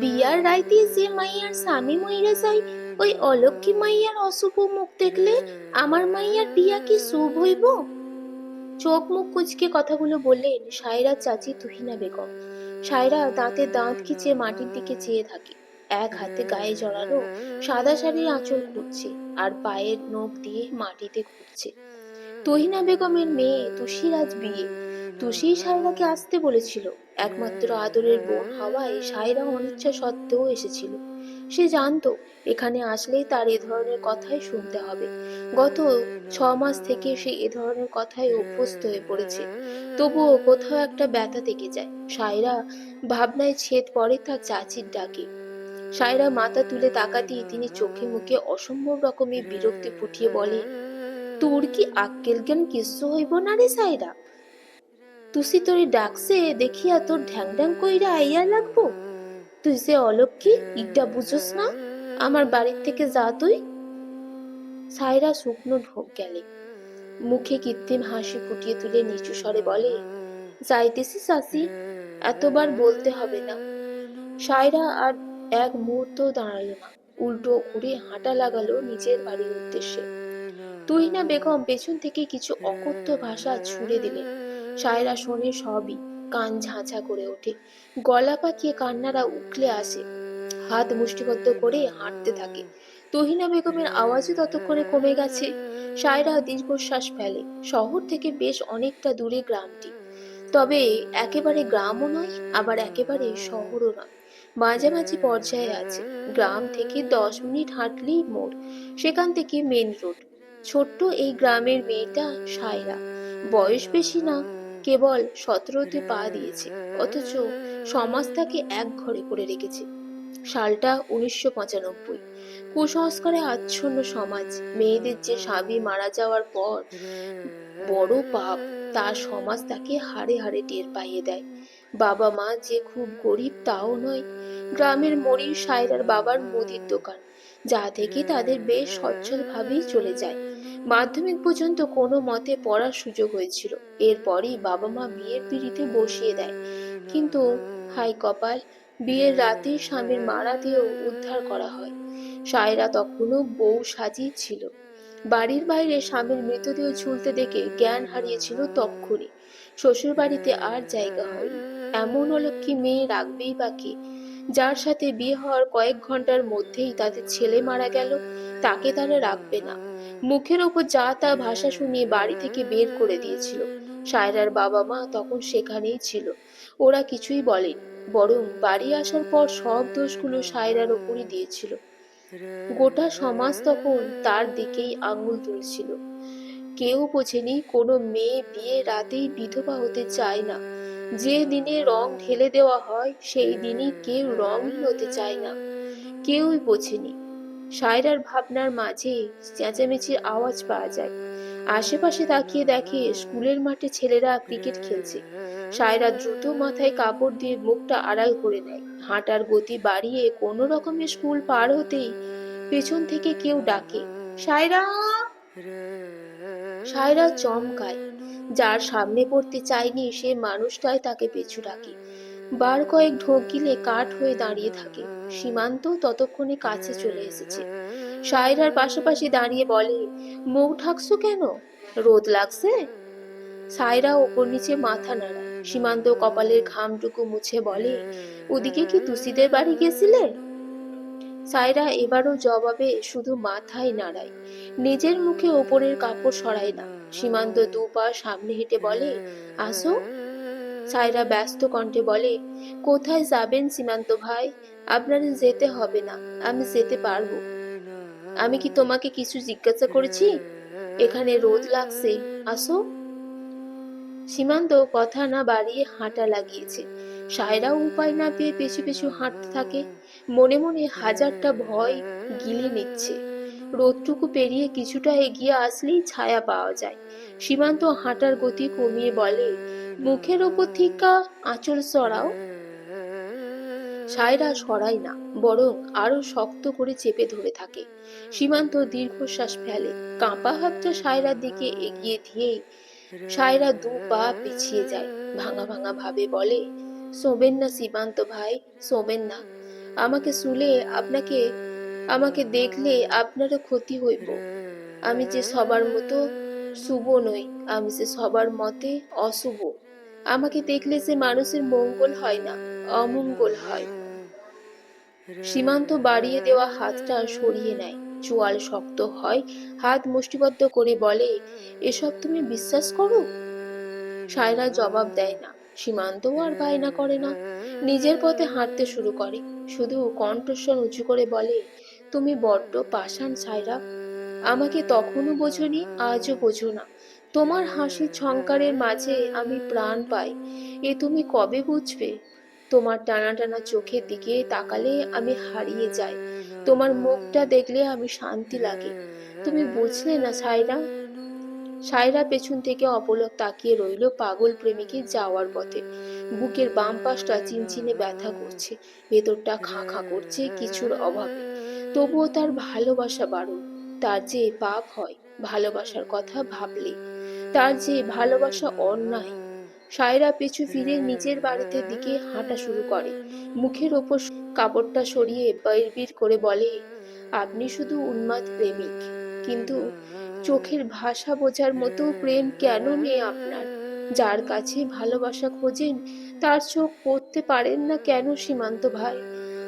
বিয়ার রাইতে যে মাইয়ার স্বামী যায়, ওই অলক্ষী মাইয়ার অশুভ মুখ দেখলে আমার মাইয়ার বিয়া কি শুভ হইব? চোখ মুখ কুচকে কথাগুলো বললেন সায়রা চাচি তুহিনা বেগম। সায়রা দাঁতে দাঁত খিচে মাটির দিকে চেয়ে থাকে। এক হাতে গায়ে জড়ানো সাদা শাড়ির আঁচল খুঁজছে আর পায়ের নখ দিয়ে মাটিতে ঘুরছে। তহিনা বেগমের মেয়ে তুষির আজ বিয়ে। তুষি সায়রাকে আসতে বলেছিল। একমাত্র আদরের বোন হওয়ায় সায়রা অনিচ্ছা সত্ত্বেও এসেছিল। সে জানতো, এখানে আসলেই তার এ ধরনের কথাই শুনতে হবে। গত ছ মাস থেকে সে এ ধরনের কথায় অভ্যস্ত হয়ে পড়েছে। তবুও কোথাও একটা ব্যথা থেকে যায়। সায়রা ভাবনায় ছেদ পড়ে তার চাচির ডাকে। সায়রা মাথা তুলে তাকাতেই তিনি চোখে মুখে অসম্ভব রকমের বিরক্তি ফুটিয়ে বলে তোর কি আক্কেল জ্ঞান কিচ্ছু হইব না রে সাইরা? তুসি তোরে ডাকছে, দেখিয়া তোর ঢ্যাং ঢ্যাং কইরা আইয়া লাগবো। তুই যে অলক্ষী ইটা বুঝোস না, আমার বাড়ির থেকে যা তুই। সাইরা শুকনো ঢোক গেলে, মুখে কৃত্রিম হাসি ফুটিয়ে তুলে নিচু স্বরে বলে, যাইতেছি চাষি এতবার বলতে হবে না। সায়রা আর এক মুহূর্ত দাঁড়াল না, উল্টো ঘুরে হাঁটা লাগালো নিজের বাড়ির উদ্দেশ্যে। তুহিনা বেগম পেছন থেকে কিছু অকথ্য ভাষা ছুড়ে দিলেন সায়রা শোনে সবই, কান ঝাঁঝা করে ওঠে। গলা পাকিয়ে কান্নারা উকলে আসে। হাত মুষ্টিবদ্ধ করে হাঁটতে থাকে। তহিনা বেগমের আওয়াজও ততক্ষণে কমে গেছে। সায়রা দীর্ঘশ্বাস ফেলে। শহর থেকে বেশ অনেকটা দূরে গ্রামটি। তবে একেবারে গ্রামও নয়, আবার একেবারে শহরও নয়। মাঝামাঝি পর্যায়ে আছে। গ্রাম থেকে দশ মিনিট হাঁটলেই মোড়। সেখান থেকে মেন রোড ছোট্ট এই গ্রামের মেয়েটা সায়রা। বয়স বেশি না, কেবল সতেরোতে পা দিয়েছে, অথচ সমাজ তাকে এক ঘরে করে রেখেছে। সালটা উনিশশো পঁচানব্বই। কুসংস্কারে আচ্ছন্ন সমাজ, মেয়েদের যে স্বামী মারা যাওয়ার পর বড় পাপ, তা সমাজ তাকে হাড়ে হাড়ে টের পাইয়ে দেয়। বাবা মা যে খুব গরিব, তাও নয়। গ্রামের মরির সায়রার বাবার মুদির দোকান, যা থেকে তাদের বেশ সচ্ছলভাবেই চলে যায়। মাধ্যমিক পর্যন্ত কোনো মতে পড়ার সুযোগ হয়েছিল। এরপরই বাবা মা বিয়ের পিড়িতে বসিয়ে দেয়। কিন্তু হাই কপাল, বিয়ের রাতে স্বামীর মারা দিয়েও উদ্ধার করা হয়। সায়রা তখনও বউ সাজিয়ে ছিল। বাড়ির বাইরে স্বামীর মৃতদেহ ঝুলতে দেখে জ্ঞান হারিয়েছিল তক্ষুনি। শ্বশুর বাড়িতে আর জায়গা হয়নি। এমন অলক্ষী মেয়ে রাখবেই বাকি যার সাথে বিয়ে হওয়ার কয়েক ঘণ্টার মধ্যেই তাদের ছেলে মারা গেল। তাকে তারা রাখবে না। মুখের ওপর যা তা ভাষা শুনিয়ে বাড়ি থেকে বের করে দিয়েছিল। সায়রার বাবা মা তখন সেখানেই ছিল। ওরা কিছুই বলেনি বরং বাড়ি আসার পর সব দোষগুলো সায়রার ওপরই দিয়েছিল। গোটা সমাজ তখন তার দিকেই আঙুল তুলছিল। কেউ বোঝেনি, কোনো মেয়ে বিয়ে রাতেই বিধবা হতে চায় না। যে দিনে রং ঢেলে দেওয়া হয়, সেই দিনই কেউ রংহীন হতে চায় না। কেউই বোঝেনি সায়রার ভাবনার মাঝে চেঁচামেচির আওয়াজ পাওয়া যায়। আশেপাশে তাকিয়ে দেখে স্কুলের মাঠে ছেলেরা ক্রিকেট খেলছে। সায়রা দ্রুত মাথায় কাপড় দিয়ে মুখটা আড়াল করে নেয়। হাঁটার গতি বাড়িয়ে কোনো রকমে স্কুল পার হতেই পেছন থেকে কেউ ডাকে সায়রা সায়রা চমকায়। যার সামনে পড়তে চায়নি সে মানুষটাই তাকে পিছু ডাকে। বার কয়েক ঢোক গিলে কাঠ হয়ে দাঁড়িয়ে থাকে। সীমান্ত ততক্ষণে কাছে চলে এসেছে। সায়রার পাশাপাশি দাঁড়িয়ে বলে মুখ ঢাকছো কেন? রোদ লাগছে? সায়রা ওপর নিচে মাথা নাড়ায়। সীমান্ত কপালের ঘামটুকু মুছে বলে, ওদিকে কি তুসিদের বাড়ি গেছিলে? সায়রা এবারও জবাবে শুধু মাথায় নাড়ায়। নিজের মুখে ওপরের কাপড় সরায় না। সীমান্ত দু পা সামনে হেঁটে বলে, আসো। সায়রা ব্যস্ত কণ্ঠে বলে, কোথায় যাবেন সীমান্ত ভাই? আপনার যেতে হবে না, আমি যেতে পারব। আমি কি তোমাকে কিছু জিজ্ঞাসা করেছি? এখানে রোদ লাগছে, আসো। সীমান্ত কথা না বাড়িয়ে হাঁটা লাগিয়েছে। সায়রাও উপায় না পেয়ে পেছু পেছু হাঁটতে থাকে। মনে মনে হাজারটা ভয় গিলে নিচ্ছে। রোদটুকু পেরিয়ে কিছুটা এগিয়ে আসলেই ছায়া পাওয়া যায়। সীমান্ত হাঁটার গতি কমিয়ে বলে মুখের ওপর থিকা আঁচল সরাও। সায়রা সরায় না, বরং আরও শক্ত করে চেপে ধরে থাকে। সীমান্ত দীর্ঘশ্বাস ফেলে। কাঁপা হাতটা সায়রার দিকে এগিয়ে দিয়েই সায়রা দু পা পিছিয়ে যায়। ভাঙা ভাঙা ভাবে বলে, শোবেন না সীমান্ত ভাই, শোবেন না। আমাকে শুলে আপনাকে, আমাকে দেখলে আপনারও ক্ষতি হইব। আমি যে সবার মতো শুভ নই, আমি যে সবার মতে অশুভ। আমাকে দেখলে যে মানুষের মঙ্গল হয় না, অমঙ্গল হয়। সীমান্ত বাড়িয়ে দেওয়া হাতটা সরিয়ে নেয়। চোয়াল শক্ত হয়, হাত মুষ্টিবদ্ধ করে বলে, এসব তুমি বিশ্বাস করো? সায়রা জবাব দেয় না। সীমান্তও আর বায়না করে না। নিজের পথে হাঁটতে শুরু করে। শুধু কণ্ঠস্বর উঁচু করে বলে, তুমি বড্ড পাষাণ সায়রা। আমাকে তখনও বোঝনি, আজও বোঝো না। তোমার হাসির ঝংকারের মাঝে আমি প্রাণ পাই। এ তুমি কবে বুঝবে? তোমার টানা টানা চোখের দিকে তাকালে আমি হারিয়ে যাই। তোমার মুখটা দেখলে আমি শান্তি লাগে। তুমি বুঝলে না, সায়রা? সায়রা পেছন থেকে অপলক তাকিয়ে রইল পাগল প্রেমিকের যাওয়ার পথে। বুকের বাম পাশটা চিনচিনে ব্যথা করছে। ভেতরটা খাঁ খাঁ করছে কিছুর অভাবে। তবুও তার ভালোবাসা বাড়ুন তার যে পাপ হয়, ভালোবাসার কথা ভাবলে। তার যে ভালোবাসা অন্যায়, সায়রা পিছু ফিরে নিজের বাড়িতে দিকে হাঁটা শুরু করে। মুখের ওপর কাপড়টা সরিয়ে বাইরবির করে বলে, আপনি শুধু উন্মাদ প্রেমিক, কিন্তু চোখের ভাষা বোঝার মতো প্রেম কেন নেই আপনার? যার কাছে ভালোবাসা খোঁজেন, তার চোখ পড়তে পারেন না কেন সীমান্ত ভাই?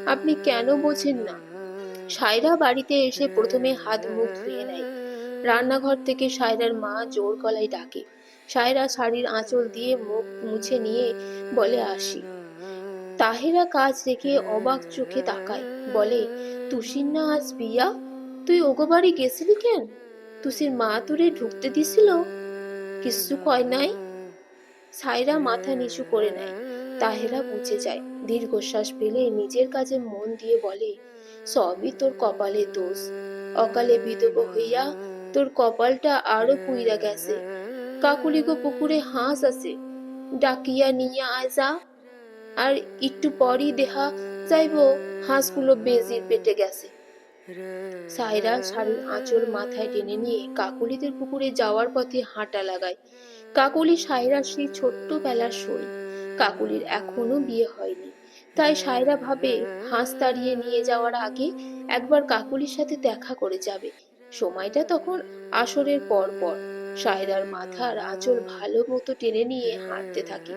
আপনি কেন বোঝেন না? সায়রা বাড়িতে এসে প্রথমে হাত মুখ ধুয়ে নেয়। রান্নাঘর থেকে সায়রার মা জোর গলায় ডাকে। সায়রা শাড়ির আঁচল দিয়ে মুখ মুছে নিয়ে বলে, আসি। তাহেরা কাজ রেখে অবাক চোখে তাকায়। বলে, তুষির না আজ বিয়া? তুই ওগো বাড়ি গেছিলি কেন? তুষির মা তোরে ঢুকতে দিছিল? কিছু কয় নাই? সায়রা মাথা নিচু করে নেয়। তাহেরা বুঝে যায়, দীর্ঘশ্বাস ফেলে নিজের কাজে মন দিয়ে বলে, সবই তোর কপালে দোষ। অকালে বিধব হইয়া তোর কপালটা আরও পুইরা গেছে। কাকুলিগো পুকুরে হাঁস আছে। ডাকিয়া নিয়ে আয় যা আর একটু পরই দেহা যাইব, হাঁসগুলো বেজির পেটে গেছে। সাইরা শাড়ির মাথায় টেনে নিয়ে কাকুলিদের পুকুরে যাওয়ার পথে হাঁটা লাগায়। কাকুলি সায়রার সেই ছোট্টবেলার সই। কাকুলির এখনও বিয়ে হয়নি। তাই সায়রা ভাবে হাঁস তাড়িয়ে নিয়ে যাওয়ার আগে একবার কাকুলির সাথে দেখা করে যাবে। সময়টা তখন আসরের পর পর। সায়রার মাথার আঁচল ভালো মতো টেনে নিয়ে হাঁটতে থাকে।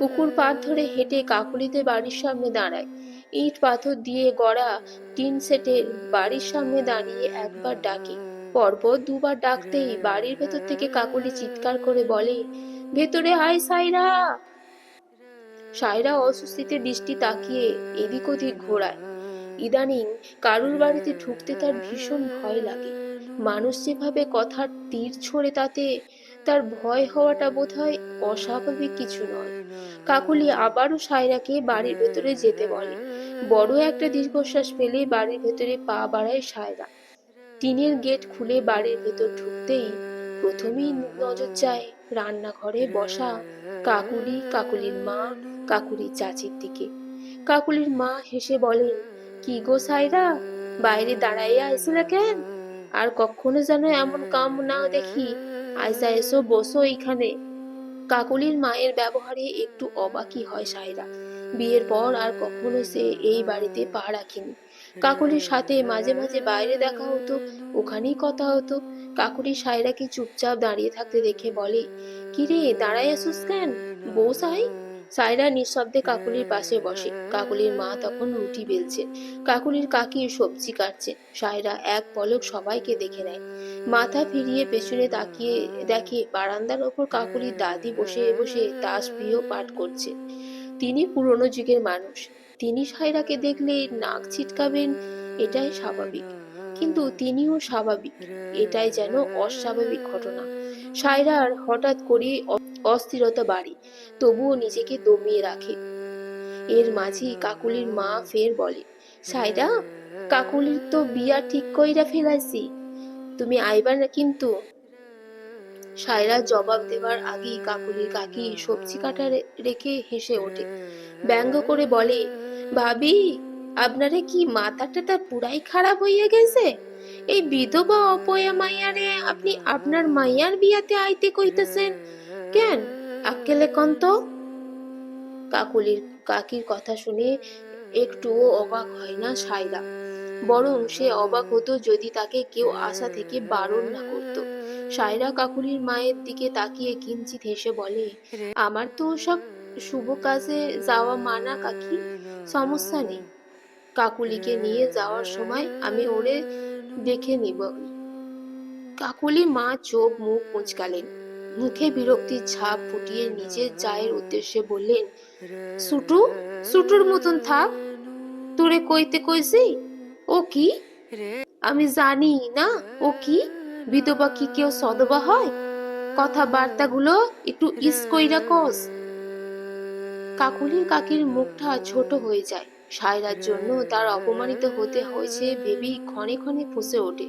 পুকুর পাড় ধরে হেঁটে কাকুলিতে বাড়ির সামনে দাঁড়ায়। ইট পাথর দিয়ে গড়া টিন সেটের বাড়ির সামনে দাঁড়িয়ে একবার ডাকে। পরপর দুবার ডাকতেই বাড়ির ভেতর থেকে কাকুলি চিৎকার করে বলে, ভেতরে আয় সাইরা! সায়রা অস্বস্তিতে দৃষ্টি তাকিয়ে এদিক ওদিক ঘোরায়। ইদানিং কারুর বাড়িতে ঢুকতে তার ভীষণ ভয় লাগে। মানুষ যেভাবে কথার তীর ছড়ে তাতে, তার ভয় হওয়াটা বোধহয় অস্বাভাবিক কিছু নয়। কাকুলি আবারও সায়রাকে বাড়ির ভেতরে যেতে বলে। বড় একটা দীর্ঘশ্বাস ফেলে বাড়ির ভেতরে পা বাড়ায় সায়রা। টিনের গেট খুলে বাড়ির ভেতর ঢুকতেই প্রথমেই নজর যায় রান্নাঘরে বসা কাকুলি, কাকুলির মা, কাকুলির চাচির দিকে। কাকুলির মা হেসে বলেন, কি গো সাইরা বাইরে দাঁড়াইয়া আইসিলা কেন? আর কখনো যেন এমন কাম না দেখি আইসা এসো, বসো এইখানে। কাকুলির মায়ের ব্যবহারে একটু অবাকই হয় সায়রা বিয়ের পর আর কখনো সে এই বাড়িতে পা রাখেনি। কাকুলির সাথে মাঝে মাঝে বাইরে দেখা হতো, ওখানেই কথা হতো। কাকুলি সায়রাকে চুপচাপ দাঁড়িয়ে থাকতে দেখে বলে, কিরে দাঁড়াই আসুস কেন? বউ সাই সায়রা নিঃশব্দে কাকুলির পাশে বসে। কাকুলির মা তখন রুটি বেলছে। কাকুলির কাকি সবজি কাটছে। সায়রা এক পলক সবাইকে দেখে নেয়। মাথা ফিরিয়ে পেছনে তাকিয়ে দেখে বারান্দার ওপর কাকুলির দাদি বসে বসে তাস প্রিয় পাঠ করছে। তিনি পুরনো যুগের মানুষ। তিনি সায়রাকে দেখলে নাক ছিটকাবেন, এটাই স্বাভাবিক। কিন্তু তিনিও স্বাভাবিক। এটাই যেন অস্বাভাবিক ঘটনা। সায়রার হঠাৎ করে অস্থিরতা বাড়ে, তবুও নিজেকে দমিয়ে রাখে। এর মাঝেই কাকুলির মা ফের বলে, সায়রা, কাকুলির তো বিয়া ঠিক কইরা ফেলাইছি। তুমি আইবা না কিন্তু? সায়রা জবাব দেওয়ার আগেই কাকুলির কাকি সবজি কাটা রেখে হেসে ওঠে। ব্যঙ্গ করে বলে, ভাবি, আপনারে কি মাথাটা টাথা পুরাই খারাপ হইয়া গেছে? এই বিধবা অপয়া মাইয়ারে আপনি আপনার মাইয়ার বিয়াতে আইতে কইতেছেন। কেন? আক্কেলে কন্ত কাকুলির কাকির কথা শুনে একটুও অবাক হয় না সায়রা বরং সে অবাক হতো যদি তাকে কেউ আশা থেকে বারণ না করত। সায়রা কাকুলির মায়ের দিকে তাকিয়ে কিঞ্চিত হেসে বলে, আমার তো ওসব শুভ কাজে যাওয়া মানা কাকি, সমস্যা নেই। কাকুলিকে নিয়ে যাওয়ার সময় আমি ওরে দেখে নিব। কাকুলি মা চোখ মুখ মুচকালেন মুখে বিরক্তির ছাপ ফুটিয়ে নিজের জায়ের উদ্দেশ্যে বললেন, সুটু, সুটুর মতন থাক। তোরে কইতে কইছি, ও কি? আমি জানি না, ও কি? বিধবা কি কেউ সদবা হয়? কথাবার্তাগুলো একটু ইস কইরা কস। কাকুলির কাকির মুখটা ছোট হয়ে যায়। সায়রার জন্য তার অপমানিত হতে হয়েছে ভেবেই ক্ষণে ক্ষণে ফুসে ওঠে।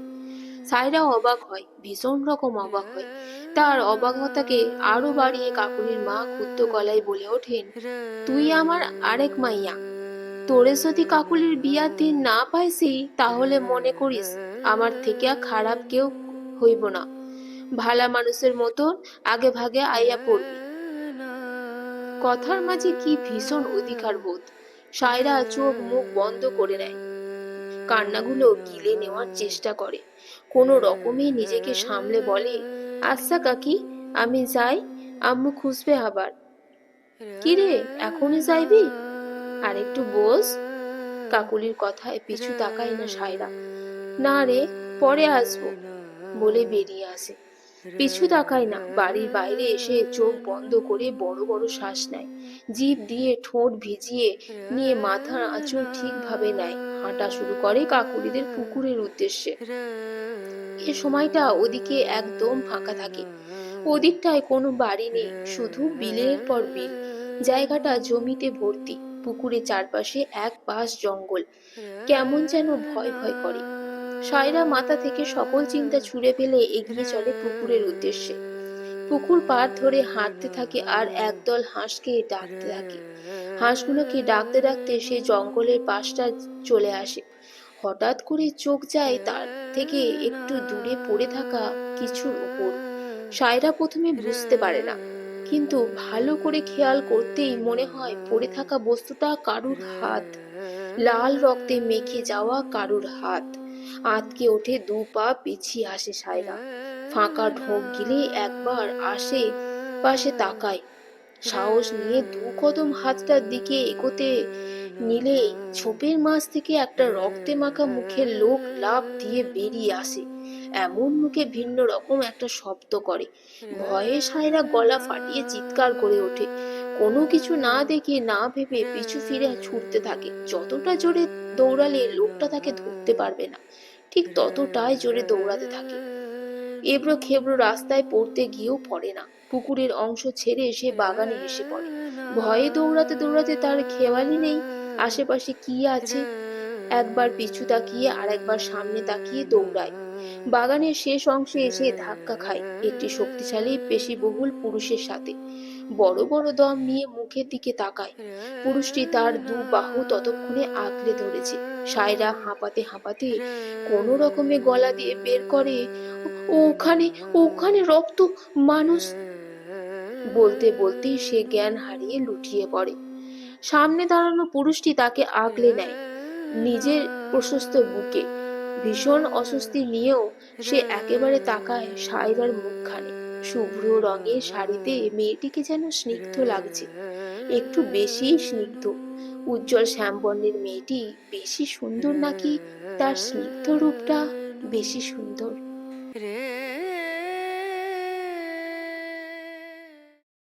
সায়রা অবাক হয়, ভীষণ রকম অবাক হয়। তার অবাকতাকে আরও বাড়িয়ে কাকুলির মা ক্ষুদ্র গলায় বলে ওঠেন, তুই আমার আরেক মাইয়া। তোরে যদি কাকুলির বিয়ার দিন না পাইছি, তাহলে মনে করিস আমার থেকে খারাপ কেউ হইব না। ভালা মানুষের মতন আগে ভাগে আইয়া পড়বি। কথার মাঝে কি ভীষণ অধিকার বোধ। সায়রা চোখ মুখ বন্ধ করে নেয়। কান্নাগুলো গিলে নেওয়ার চেষ্টা করে। কোনো রকমে নিজেকে সামলে বলে আচ্ছা কাকি, আমি যাই, আম্মু খুঁজবে আবার। কিরে, এখনই যাইবি? আর একটু বোস কাকুলির কথায় পিছু তাকায় না সায়রা। না রে, পরে আসব, বলে বেরিয়ে আসে। পিছু তাকায় না। বাড়ির বাইরে এসে চোখ বন্ধ করে বড় বড় শ্বাস নেয়। জিভ দিয়ে ঠোঁট ভিজিয়ে নিয়ে মাথার আঁচল ঠিকভাবে নেয়। হাঁটা শুরু করে কাকুলিদের পুকুরের উদ্দেশ্যে। এ সময়টা ওদিকে একদম ফাঁকা থাকে। ওদিকটায় কোনো বাড়ি নেই, শুধু বিলের পর বিল। জায়গাটা জমিতে ভর্তি। পুকুরের চারপাশে এক পাশ জঙ্গল। কেমন যেন ভয় ভয় করে। সায়রা মাথা থেকে সকল চিন্তা ছুঁড়ে ফেলে এগিয়ে চলে পুকুরের উদ্দেশ্যে। পুকুর পার ধরে হাঁটতে থাকে আর একদল হাঁসকে ডাকতে থাকে। হাঁসগুলোকে ডাকতে ডাকতে সে জঙ্গলের পাশটা চলে আসে। হঠাৎ করে চোখ যায় তার থেকে একটু দূরে পড়ে থাকা কিছুর উপর। সায়রা প্রথমে বুঝতে পারে না, কিন্তু ভালো করে খেয়াল করতেই মনে হয় পড়ে থাকা বস্তুটা কারুর হাত। লাল রক্তে মেখে যাওয়া কারুর হাত। আতকে ওঠে দু পা পিছিয়ে আসে সায়রা। ফাঁকা ঢোক গিলে একবার আসে পাশে তাকায়। সাহস নিয়ে দু কদম হাতটার দিকে এগোতে নিলে ছোপের মাছ থেকে একটা রক্তে মাখা মুখের লোক লাভ দিয়ে বেরিয়ে আসে। এমন মুখে ভিন্ন রকম একটা শব্দ করে। ভয়ে সায়রা গলা ফাটিয়ে চিৎকার করে ওঠে। কোনো কিছু না দেখে না ভেবে পিছু ফিরে ছুটতে থাকে। যতটা জোরে দৌড়ালে লোকটা তাকে ধরতে পারবে না। ঠিক ততটাই জোরে দৌড়াতে থাকে। এবড়ো খেবড়ো রাস্তায় পড়তে গিয়েও পড়ে না। পুকুরের অংশ ছেড়ে সে বাগানে এসে পড়ে। ভয়ে দৌড়াতে দৌড়াতে তার খেয়ালই নেই। আশেপাশে কি আছে? একবার পিছু তাকিয়ে আর একবার সামনে তাকিয়ে দৌড়ায়। বাগানের শেষ অংশে এসে ধাক্কা খায়। একটি শক্তিশালী, পেশিবহুল পুরুষের সাথে। বড় বড় দম নিয়ে মুখের দিকে তাকায়। পুরুষটি তার দু বাহু ততক্ষণে আঁকড়ে ধরেছে। সায়রা হাঁপাতে হাঁপাতে কোনো রকমে গলা দিয়ে বের করে, ওখানে ওখানে রক্ত, মানুষ! বলতে বলতেই সে জ্ঞান হারিয়ে লুটিয়ে পড়ে। সামনে দাঁড়ানো পুরুষটি তাকে আগলে নেয় নিজের প্রশস্ত বুকে। ভীষণ অস্বস্তি নিয়েও সে একেবারে তাকায় সায়রার মুখখানে। শুভ্র রঙের শাড়িতে মেয়েটিকে যেন স্নিগ্ধ লাগছে। একটু বেশি স্নিগ্ধ। উজ্জ্বল শ্যামবর্ণের মেয়েটি বেশি সুন্দর নাকি? তার স্নিগ্ধ রূপটা বেশি সুন্দর।